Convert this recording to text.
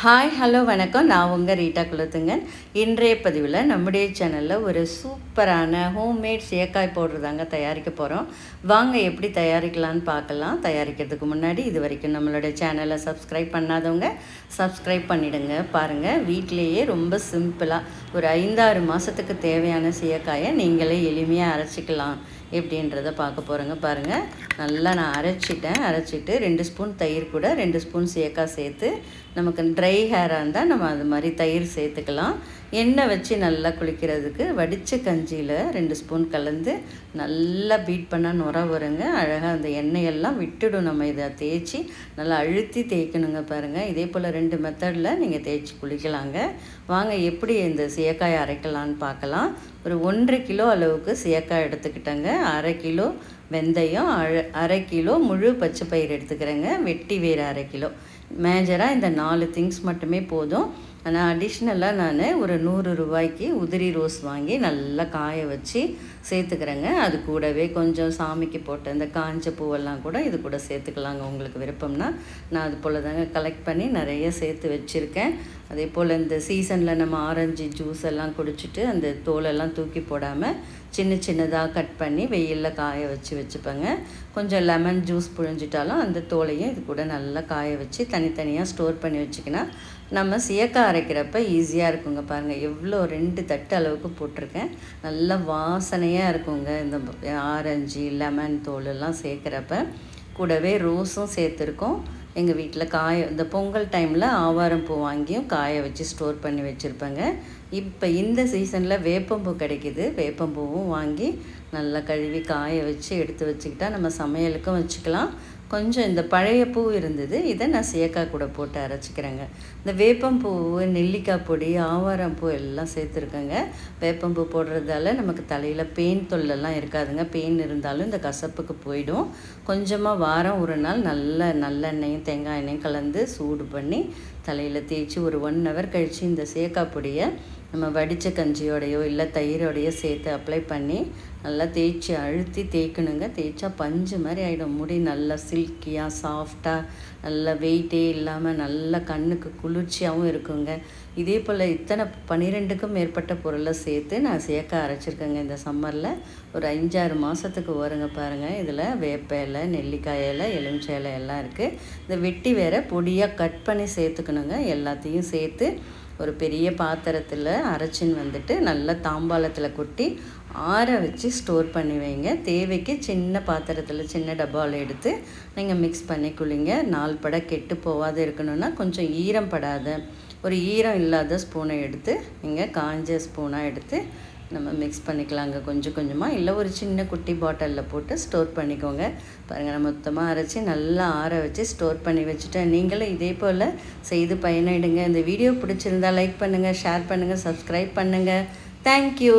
Hi hello வணக்கம். நான் உங்கள் ரீட்டா குலத்துங்கன். இன்றைய பதிவில் நம்முடைய சேனலில் ஒரு சூப்பரான ஹோம்மேட் சேக்காய் பவுடர் தாங்க தயாரிக்க போகிறோம் வாங்க எப்படி தயாரிக்கலான்னு பார்க்கலாம். தயாரிக்கிறதுக்கு முன்னாடி இது வரைக்கும் நம்மளுடைய சேனலை சப்ஸ்கிரைப் பண்ணாதவங்க சப்ஸ்கிரைப் பண்ணிடுங்க. பாருங்கள் வீட்டிலேயே ரொம்ப சிம்பிளாக ஒரு ஐந்தாறு மாதத்துக்கு தேவையான சேக்காயை நீங்களே எளிமையாக அரைச்சிக்கலாம். எப்படின்றத பார்க்க போகிறோங்க பாருங்கள் நல்லா நான் அரைச்சிட்டேன். அரைச்சிட்டு ரெண்டு ஸ்பூன் தயிர் கூட ரெண்டு ஸ்பூன் சேக்காய் சேர்த்து நமக்கு ட்ரை ஹேராக இருந்தால் நம்ம அது மாதிரி தயிர் சேர்த்துக்கலாம். எண்ணெய் வச்சு நல்லா குளிக்கிறதுக்கு வடித்த கஞ்சியில் ரெண்டு ஸ்பூன் கலந்து நல்லா பீட் பண்ணால் நுர வருங்க. அழகாக அந்த எண்ணெயெல்லாம் விட்டுடும் நம்ம இதை தேய்ச்சி. நல்லா அழுத்தி தேய்க்கணுங்க பாருங்கள் இதே போல் ரெண்டு மெத்தடில் நீங்கள் தேய்ச்சி குளிக்கலாங்க. வாங்க எப்படி இந்த சேக்காய் அரைக்கலான்னு பார்க்கலாம். ஒரு ஒன்றரை கிலோ அளவுக்கு சேக்காய் எடுத்துக்கிட்டேங்க. அரை கிலோ வெந்தயம் அரை அரை கிலோ முழு பச்சை பயிர் எடுத்துக்கிறேங்க. வெட்டி வேறு அரை கிலோ. மேஜராக இந்த நாலு திங்ஸ் மட்டுமே போதும். ஆனால் அடிஷ்னலாக நான் ஒரு நூறு ரூபாய்க்கு உதிரி ரோஸ் வாங்கி நல்லா காய வச்சு சேர்த்துக்கிறேங்க. அது கூடவே கொஞ்சம் சாமிக்கு போட்ட இந்த காஞ்ச பூவெல்லாம் கூட இது கூட சேர்த்துக்கலாங்க உங்களுக்கு விருப்பம்னா. நான் அது போல் தாங்க கலெக்ட் பண்ணி நிறைய சேர்த்து வச்சுருக்கேன். அதே போல் இந்த சீசனில் நம்ம ஆரஞ்சு ஜூஸ் எல்லாம் குடிச்சிட்டு அந்த தோலெல்லாம் தூக்கி போடாமல் சின்ன சின்னதாக கட் பண்ணி வெயிலில் காய வச்சு வச்சுப்பேங்க. கொஞ்சம் லெமன் ஜூஸ் புழிஞ்சிட்டாலும் அந்த தோலையும் இது கூட நல்லா காய வச்சு தனித்தனியாக ஸ்டோர் பண்ணி வச்சுக்கினா நம்ம சியக்கார அரைக்கிறப்ப ஈஸியாக இருக்குங்க பாருங்கள் எவ்வளோ ரெண்டு தட்டு அளவுக்கு போட்டிருக்கேன். நல்லா வாசனையாக இருக்குங்க. இந்த ஆரஞ்சு லெமன் தோல் எல்லாம் சேர்க்குறப்ப. கூடவே ரோஸும் சேர்த்துருக்கோம். எங்கள் வீட்டில் காய இந்த பொங்கல் டைமில் ஆவாரம் பூ வாங்கியும் காய வச்சு ஸ்டோர் பண்ணி வச்சுருப்பேங்க. இப்போ இந்த சீசனில் வேப்பம்பூ கிடைக்கிது. வேப்பம்பூவும் வாங்கி நல்லா கழுவி காய வச்சு எடுத்து வச்சுக்கிட்டா நம்ம சமையலுக்கும் வச்சுக்கலாம். கொஞ்சம் இந்த பழைய பூ இருந்தது இதை நான் சேக்காய் கூட போட்டு அரைச்சிக்கிறேங்க. இந்த வேப்பம்பூ நெல்லிக்காய் பொடி ஆவாரம் பூ எல்லாம் சேர்த்துருக்கேங்க. வேப்பம்பூ போடுறதால நமக்கு தலையில் பெயின் தொல்லெல்லாம் இருக்காதுங்க. பெயின் இருந்தாலும் இந்த கசப்புக்கு போயிடும். கொஞ்சமாக வாரம் ஒரு நாள் நல்ல நல்லெண்ணெயும் தேங்காய் எண்ணெயும் கலந்து சூடு பண்ணி தலையில் தேய்ச்சி ஒரு ஒன் ஹவர் கழித்து இந்த சேக்காய் பொடியை நம்ம வடித்த கஞ்சியோடையோ இல்லை தயிரோடையோ சேர்த்து அப்ளை பண்ணி நல்லா தேய்ச்சி அழுத்தி தேய்க்கணுங்க. தேய்ச்சா பஞ்சு மாதிரி ஆகிடும் முடி நல்லா சில்கியாக சாஃப்டாக நல்லா வெயிட்டே இல்லாமல் நல்லா கண்ணுக்கு குளிர்ச்சியாகவும் இருக்குங்க. இதே போல் இத்தனை பன்னிரெண்டுக்கும் மேற்பட்ட பொருளை சேர்த்து நான் சேர்க்க அரைச்சிருக்கேங்க இந்த சம்மரில் ஒரு அஞ்சாறு மாதத்துக்கு வருங்க பாருங்கள் இதில் வேப்ப இலை நெல்லிக்காய் இலை எலுமிச்சை இலை எல்லாம் இருக்குது இந்த வெட்டி வேற பொடியாக கட் பண்ணி சேர்த்துக்கணுங்க. எல்லாத்தையும் சேர்த்து ஒரு பெரிய பாத்திரத்தில் அரைச்சின்னு வந்துட்டு நல்லா தாம்பாளத்தில் கொட்டி ஆற வச்சு ஸ்டோர் பண்ணி வைங்க. தேவைக்கு சின்ன பாத்திரத்தில் சின்ன டப்பாவில் எடுத்து நீங்கள் மிக்ஸ் பண்ணி குளிங்க. நாள் பட கெட்டு போகாத இருக்கணும்னா கொஞ்சம் ஈரம் படாத ஒரு ஈரம் இல்லாத ஸ்பூனை எடுத்து நீங்கள் காஞ்ச ஸ்பூனாக எடுத்து நம்ம மிக்ஸ் பண்ணிக்கலாங்க. கொஞ்சம் கொஞ்சமாக இல்லை ஒரு சின்ன குட்டி பாட்டிலில் போட்டு ஸ்டோர் பண்ணிக்கோங்க. பாருங்கள் நம்ம மொத்தமாக அரைச்சி நல்லா ஆற வச்சு ஸ்டோர் பண்ணி வச்சுட்டேன். நீங்களும் இதே போல் செய்து பயனிடுங்க. இந்த வீடியோ பிடிச்சிருந்தா லைக் பண்ணுங்கள் ஷேர் பண்ணுங்கள் சப்ஸ்கிரைப் பண்ணுங்கள் தேங்க்யூ